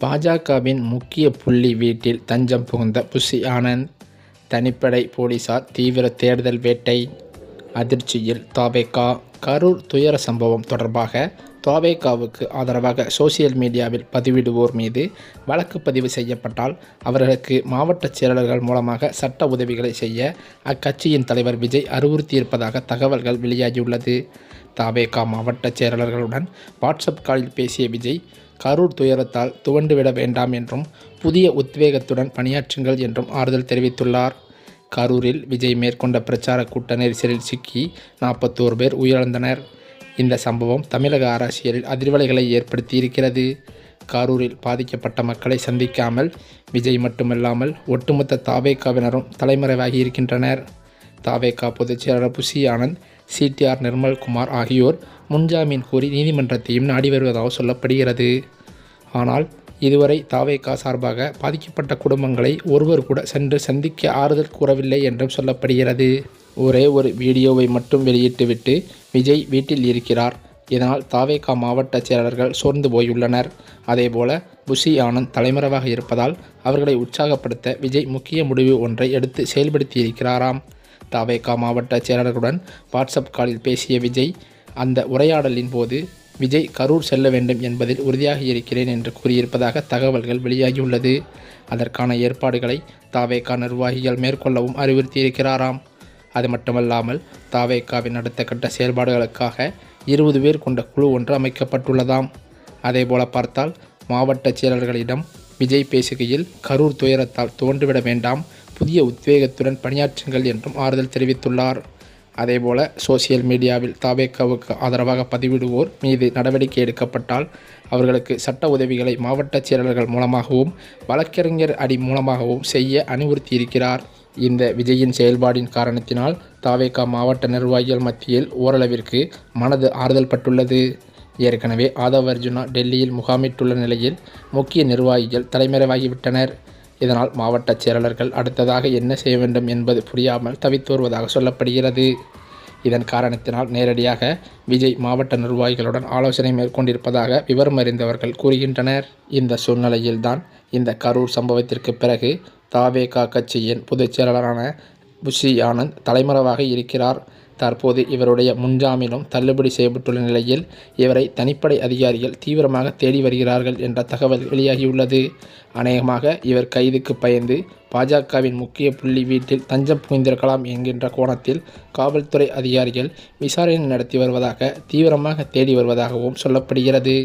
பாஜகவின் முக்கிய புள்ளி வீட்டில் தஞ்சம் புகுந்த புஷி ஆனந்த் தனிப்படை போலீசார் தீவிர தேடுதல் வேட்டை அதிர்ச்சியில் தாவேகா கரூர் துயர சம்பவம் தொடர்பாக தாவேகாவுக்கு ஆதரவாக சோசியல் மீடியாவில் பதிவிடுவோர் மீது வழக்கு பதிவு செய்யப்பட்டால் அவர்களுக்கு மாவட்ட செயலாளர்கள் மூலமாக சட்ட உதவிகளை செய்ய அக்கட்சியின் தலைவர் விஜய் அறிவுறுத்தியிருப்பதாக தகவல்கள் வெளியாகியுள்ளது. தாவேகா மாவட்ட செயலாளர்களுடன் வாட்ஸ்அப் காலில் பேசிய விஜய் கரூர் துயரத்தால் துவண்டுவிட வேண்டாம் என்றும் புதிய உத்வேகத்துடன் பணியாற்றுங்கள் என்றும் ஆறுதல் தெரிவித்துள்ளார். கரூரில் விஜய் மேற்கொண்ட பிரச்சார கூட்ட நெரிசலில் சிக்கி நாற்பத்தோரு பேர் உயிரிழந்தனர். இந்த சம்பவம் தமிழக அரசியலில் அதிர்வலைகளை ஏற்படுத்தி இருக்கிறது கரூரில் பாதிக்கப்பட்ட மக்களை சந்திக்காமல் விஜய் மட்டுமல்லாமல் ஒட்டுமொத்த தாவேக்காவினரும் தலைமறைவாகி இருக்கின்றனர். தாவேக்கா பொதுச் செயலாளர் ஆனந்த் சிடிஆர் நிர்மல்குமார் ஆகியோர் முன்ஜாமீன் கோரி நீதிமன்றத்தையும் நாடி வருவதாக சொல்லப்படுகிறது. ஆனால் இதுவரை தாவேகா சார்பாக பாதிக்கப்பட்ட குடும்பங்களை ஒருவர் கூட சென்று சந்திக்க ஆறுதல் கூறவில்லை என்றும் சொல்லப்படுகிறது. ஒரே ஒரு வீடியோவை மட்டும் வெளியிட்டுவிட்டு விஜய் வீட்டில் இருக்கிறார். இதனால் தாவேகா மாவட்ட செயலாளர்கள் சோர்ந்து போயுள்ளனர். அதேபோல புஷி ஆனந்த் தலைமறைவாக இருப்பதால் அவர்களை உற்சாகப்படுத்த விஜய் முக்கிய முடிவு ஒன்றை எடுத்து செயல்படுத்தியிருக்கிறாராம். தாவேகா மாவட்ட செயலாளர்களுடன் வாட்ஸ்அப் காலில் பேசிய விஜய் அந்த உரையாடலின் போது விஜய் கரூர் செல்ல வேண்டும் என்பதில் உறுதியாக இருக்கிறேன் என்று கூறியிருப்பதாக தகவல்கள் வெளியாகியுள்ளது. அதற்கான ஏற்பாடுகளை தாவேகா நிர்வாகிகள் மேற்கொள்ளவும் அறிவுறுத்தியிருக்கிறாராம். அது மட்டுமல்லாமல் தாவேகாவின் அடுத்த கட்ட செயல்பாடுகளுக்காக இருபது பேர் கொண்ட குழு ஒன்று அமைக்கப்பட்டுள்ளதாம். அதேபோல பார்த்தால் மாவட்ட செயலர்களிடம் விஜய் பேசுகையில் கரூர் துயரத்தால் தோன்றுவிட வேண்டாம். புதிய உத்வேகத்துடன் பணியாற்றுங்கள் என்றும் ஆறுதல் தெரிவித்துள்ளார். அதேபோல சோசியல் மீடியாவில் தாபேக்காவுக்கு ஆதரவாக பதிவிடுவோர் மீது நடவடிக்கை எடுக்கப்பட்டால் அவர்களுக்கு சட்ட உதவிகளை மாவட்ட செயலர்கள் மூலமாகவும் வழக்கறிஞர் அடி மூலமாகவும் செய்ய அறிவுறுத்தியிருக்கிறார் இந்த விஜயின் செயல்பாடின் காரணத்தினால் தாவேகா மாவட்ட நிர்வாகிகள் மத்தியில் ஓரளவிற்கு மனது ஆறுதல் பட்டுள்ளது ஏற்கனவே ஆதவ் அர்ஜுனா டெல்லியில் முகாமிட்டுள்ள நிலையில் முக்கிய நிர்வாகிகள் தலைமறைவாகிவிட்டனர். இதனால் மாவட்ட செயலாளர்கள் அடுத்ததாக என்ன செய்ய வேண்டும் என்பது புரியாமல் தவித்து வருவதாக சொல்லப்படுகிறது. இதன் காரணத்தினால் நேரடியாக விஜய் மாவட்ட நிர்வாகிகளுடன் ஆலோசனை மேற்கொண்டிருப்பதாக விவரம் அறிந்தவர்கள் கூறுகின்றனர். இந்த சூழ்நிலையில்தான் இந்த கரூர் சம்பவத்திற்கு பிறகு தாவேகா கட்சியின் பொதுச் செயலாளரான புஷி ஆனந்த் தலைமறைவாக இருக்கிறார். தற்போது இவருடைய முன்ஜாமீனும் தள்ளுபடி செய்யப்பட்டுள்ள நிலையில் இவரை தனிப்படை அதிகாரிகள் தீவிரமாக தேடி வருகிறார்கள் என்ற தகவல் வெளியாகியுள்ளது. அநேகமாக இவர் கைதுக்கு பயந்து பாஜகவின் முக்கிய புள்ளி வீட்டில் தஞ்சம் புகுந்திருக்கலாம் என்கின்ற கோணத்தில் காவல்துறை அதிகாரிகள் விசாரணை நடத்தி வருவதாக தீவிரமாக தேடி வருவதாகவும் சொல்லப்படுகிறது.